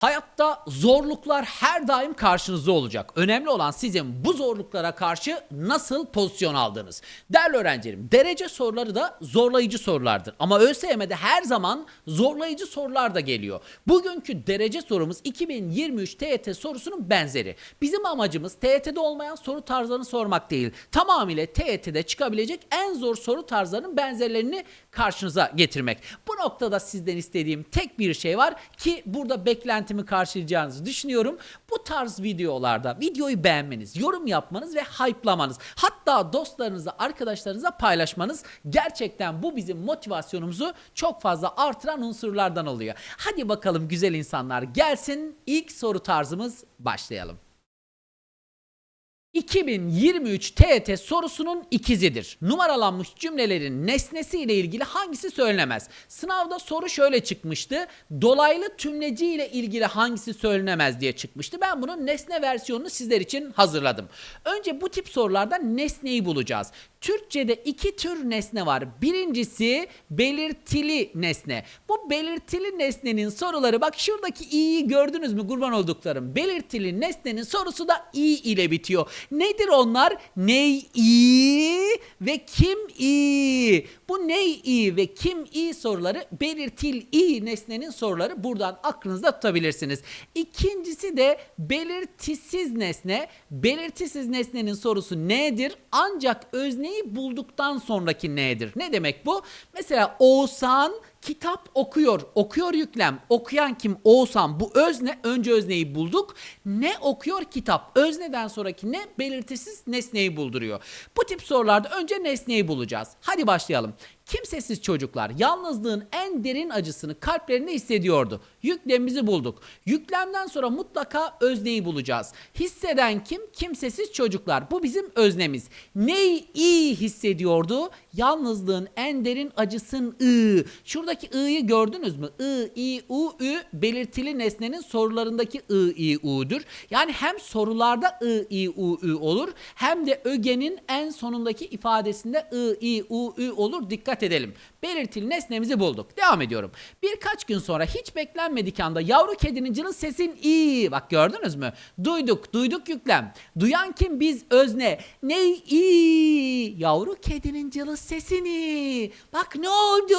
Hayatta zorluklar her daim karşınızda olacak. Önemli olan sizin bu zorluklara karşı nasıl pozisyon aldığınız. Değerli öğrencilerim, derece soruları da zorlayıcı sorulardır. Ama ÖSYM'de her zaman zorlayıcı sorular da geliyor. Bugünkü derece sorumuz 2023 TYT sorusunun benzeri. Bizim amacımız TYT'de olmayan soru tarzlarını sormak değil. Tamamıyla TYT'de çıkabilecek en zor soru tarzlarının benzerlerini karşınıza getirmek. Bu noktada sizden istediğim tek bir şey var ki burada beklentimi karşılayacağınızı düşünüyorum. Bu tarz videolarda videoyu beğenmeniz, yorum yapmanız ve hype'lamanız, hatta dostlarınızla, arkadaşlarınızla paylaşmanız gerçekten bu bizim motivasyonumuzu çok fazla artıran unsurlardan oluyor. Hadi bakalım güzel insanlar gelsin. İlk soru tarzımız başlayalım. 2023 TET sorusunun ikizidir. Numaralanmış cümlelerin nesnesi ile ilgili hangisi söylenemez? Sınavda soru şöyle çıkmıştı. Dolaylı tümleci ile ilgili hangisi söylenemez diye çıkmıştı. Ben bunun nesne versiyonunu sizler için hazırladım. Önce bu tip sorularda nesneyi bulacağız. Türkçe'de iki tür nesne var. Birincisi belirtili nesne. Bu belirtili nesnenin soruları bak şuradaki i'yi gördünüz mü kurban olduklarım. Belirtili nesnenin sorusu da i ile bitiyor. Nedir onlar? Ney i ve kim i? Bu ney i ve kim i soruları belirtil i nesnenin soruları buradan aklınızda tutabilirsiniz. İkincisi de belirtisiz nesne. Belirtisiz nesnenin sorusu nedir? Ancak özneyi bulduktan sonraki nedir? Ne demek bu? Mesela Oğuzhan kitap okuyor. Okuyor yüklem. Okuyan kim? Oğuzhan. Bu özne. Önce özneyi bulduk. Ne okuyor? Kitap. Özneden sonraki ne? Belirtisiz nesneyi bulduruyor. Bu tip sorularda önce nesneyi bulacağız. Hadi başlayalım. Kimsesiz çocuklar yalnızlığın en derin acısını kalplerinde hissediyordu. Yüklemimizi bulduk. Yüklemden sonra mutlaka özneyi bulacağız. Hisseden kim? Kimsesiz çocuklar. Bu bizim öznemiz. Neyi iyi hissediyordu? Yalnızlığın en derin acısın ı. Şuradaki i'yi gördünüz mü? I, i, u, ü belirtili nesnenin sorularındaki i, i, u'dur. Yani hem sorularda i, i, u, ü olur hem de ögenin en sonundaki ifadesinde i, i, u, ü olur. Dikkat edelim. Belirtili nesnemizi bulduk. Devam ediyorum. Birkaç gün sonra hiç beklenmedik anda yavru kedinin cılız sesin iyi. Bak gördünüz mü? Duyduk, duyduk yüklem. Duyan kim? Biz özne. Ne iyi? Yavru kedinin cılız sesini. Bak ne oldu?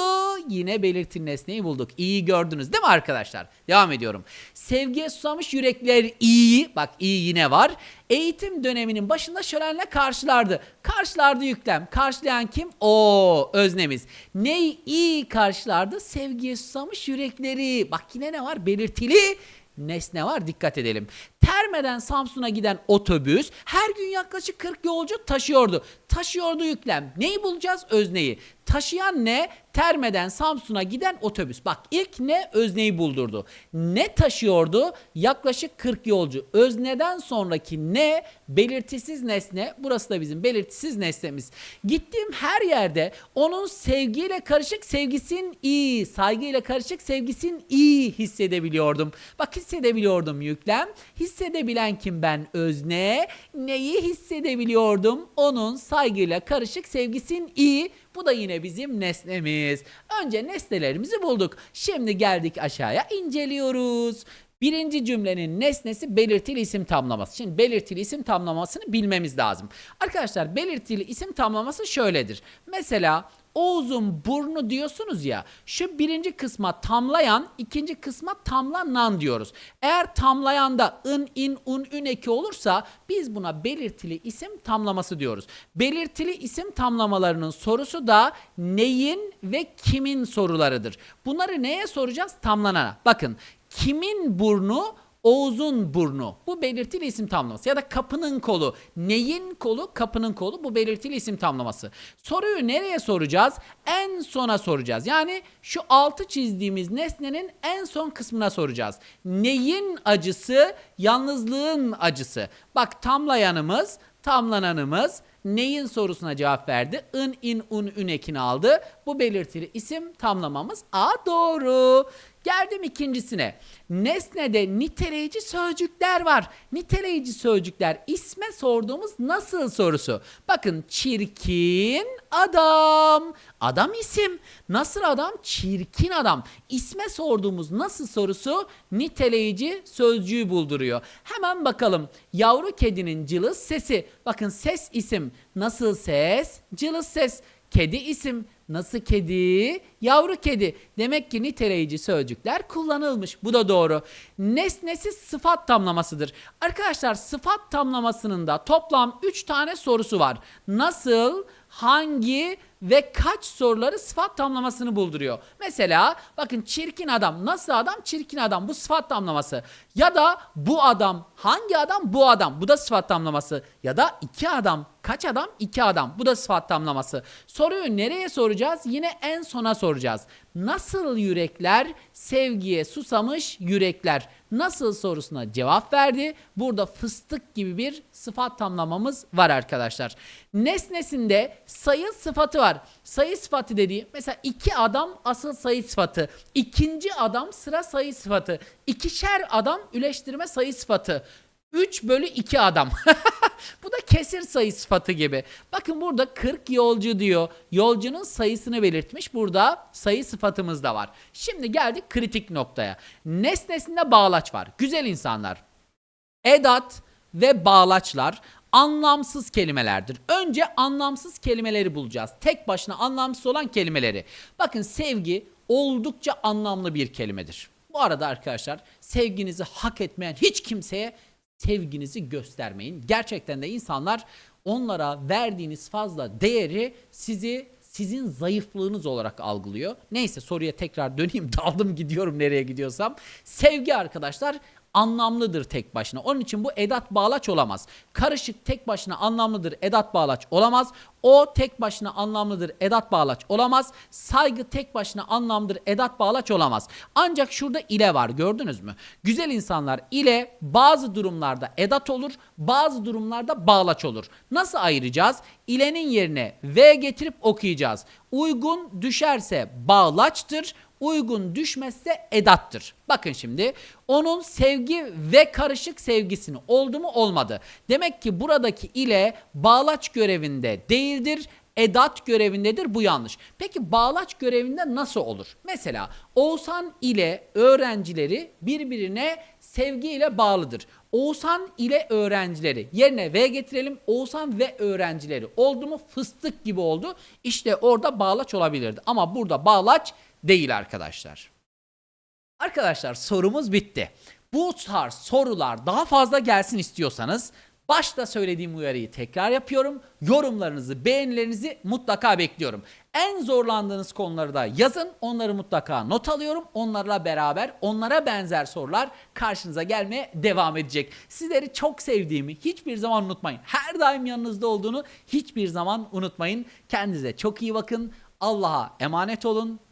Yine belirtili nesneyi bulduk. İyi gördünüz değil mi arkadaşlar? Devam ediyorum. Sevgiye susamış yürekler iyi. Bak iyi yine var. Eğitim döneminin başında şölenle karşılardı. Karşılardı yüklem. Karşılayan kim? O öznemiz. Neyi iyi karşılardı? Sevgiye susamış yürekleri. Bak yine ne var? Belirtili nesne var dikkat edelim. Termeden Samsun'a giden otobüs her gün yaklaşık 40 yolcu taşıyordu. Taşıyordu yüklem. Neyi bulacağız? Özneyi. Taşıyan ne? Termeden Samsun'a giden otobüs. Bak ilk ne? Özneyi buldurdu. Ne taşıyordu? Yaklaşık 40 yolcu. Özneden sonraki ne? Belirtisiz nesne. Burası da bizim belirtisiz nesnemiz. Gittiğim her yerde onun sevgiyle karışık sevgisin iyi, saygıyla karışık sevgisin iyi hissedebiliyordum. Bak hissedebiliyordum yüklem. Hissedebilen kim ben özne? Neyi hissedebiliyordum? Onun saygıyla karışık sevgisin iyi. Bu da yine bizim nesnemiz. Önce nesnelerimizi bulduk. Şimdi geldik aşağıya inceliyoruz. Birinci cümlenin nesnesi belirtili isim tamlaması. Şimdi belirtili isim tamlamasını bilmemiz lazım. Arkadaşlar belirtili isim tamlaması şöyledir. Mesela Oğuz'un burnu diyorsunuz ya şu birinci kısma tamlayan ikinci kısma tamlanan diyoruz. Eğer tamlayanda ın, in, un, ün eki olursa biz buna belirtili isim tamlaması diyoruz. Belirtili isim tamlamalarının sorusu da neyin ve kimin sorularıdır. Bunları neye soracağız? Tamlanana. Bakın kimin burnu Oğuz'un burnu. Bu belirtili isim tamlaması. Ya da kapının kolu. Neyin kolu? Kapının kolu. Bu belirtili isim tamlaması. Soruyu nereye soracağız? En sona soracağız. Yani şu altı çizdiğimiz nesnenin en son kısmına soracağız. Neyin acısı? Yalnızlığın acısı. Bak tamlayanımız, tamlananımız neyin sorusuna cevap verdi? In, in, un, ün ekini aldı. Bu belirtili isim tamlamamız A doğru. Geldim ikincisine. Nesnede niteleyici sözcükler var. Niteleyici sözcükler isme sorduğumuz nasıl sorusu. Bakın çirkin adam. Adam isim. Nasıl adam? Çirkin adam. İsme sorduğumuz nasıl sorusu niteleyici sözcüğü bulduruyor. Hemen bakalım. Yavru kedinin cılız sesi. Bakın ses isim. Nasıl ses? Cılız ses. Kedi isim. Nasıl kedi? Yavru kedi. Demek ki niteleyici sözcükler kullanılmış. Bu da doğru. Nesnesi sıfat tamlamasıdır. Arkadaşlar sıfat tamlamasının da toplam 3 tane sorusu var. Nasıl, hangi ve kaç soruları sıfat tamlamasını bulduruyor. Mesela bakın çirkin adam. Nasıl adam? Çirkin adam. Bu sıfat tamlaması. Ya da bu adam. Hangi adam? Bu adam. Bu da sıfat tamlaması. Ya da iki adam. Kaç adam? İki adam. Bu da sıfat tamlaması. Soruyu nereye soracağız? Yine en sona soracağız. Nasıl yürekler sevgiye susamış yürekler? Nasıl sorusuna cevap verdi. Burada fıstık gibi bir sıfat tamlamamız var arkadaşlar. Nesnesinde sayı sıfatı var. Sayı sıfatı dediği mesela iki adam asıl sayı sıfatı. ikinci adam sıra sayı sıfatı. İkişer adam üleştirme sayı sıfatı. 3 bölü 2 adam. Bu da kesir sayı sıfatı gibi. Bakın burada 40 yolcu diyor. Yolcunun sayısını belirtmiş. Burada sayı sıfatımız da var. Şimdi geldik kritik noktaya. Nesnesinde bağlaç var. Güzel insanlar. Edat ve bağlaçlar anlamsız kelimelerdir. Önce anlamsız kelimeleri bulacağız. Tek başına anlamsız olan kelimeleri. Bakın sevgi oldukça anlamlı bir kelimedir. Bu arada arkadaşlar sevginizi hak etmeyen hiç kimseye sevginizi göstermeyin. Gerçekten de insanlar onlara verdiğiniz fazla değeri sizi sizin zayıflığınız olarak algılıyor. Neyse soruya tekrar döneyim. Daldım gidiyorum nereye gidiyorsam. Sevgi arkadaşlar anlamlıdır tek başına. Onun için bu edat bağlaç olamaz. Karışık tek başına anlamlıdır edat bağlaç olamaz. O tek başına anlamlıdır edat bağlaç olamaz. Saygı tek başına anlamdır edat bağlaç olamaz. Ancak şurada ile var gördünüz mü? Güzel insanlar ile bazı durumlarda edat olur, bazı durumlarda bağlaç olur. Nasıl ayıracağız? İlenin yerine v getirip okuyacağız. Uygun düşerse bağlaçtır, uygun düşmezse edattır. Bakın şimdi onun sevgi ve karışık sevgisini oldu mu olmadı. Demek ki buradaki ile bağlaç görevinde değildir edat görevindedir bu yanlış. Peki bağlaç görevinde nasıl olur? Mesela Oğuzhan ile öğrencileri birbirine sevgiyle bağlıdır. Oğuzhan ile öğrencileri yerine V getirelim. Oğuzhan ve öğrencileri oldu mu fıstık gibi oldu. İşte orada bağlaç olabilirdi. Ama burada bağlaç değil arkadaşlar. Arkadaşlar sorumuz bitti. Bu tarz sorular daha fazla gelsin istiyorsanız başta söylediğim uyarıyı tekrar yapıyorum. Yorumlarınızı, beğenilerinizi mutlaka bekliyorum. En zorlandığınız konuları da yazın. Onları mutlaka not alıyorum. Onlarla beraber onlara benzer sorular karşınıza gelmeye devam edecek. Sizleri çok sevdiğimi hiçbir zaman unutmayın. Her daim yanınızda olduğunu hiçbir zaman unutmayın. Kendinize çok iyi bakın. Allah'a emanet olun.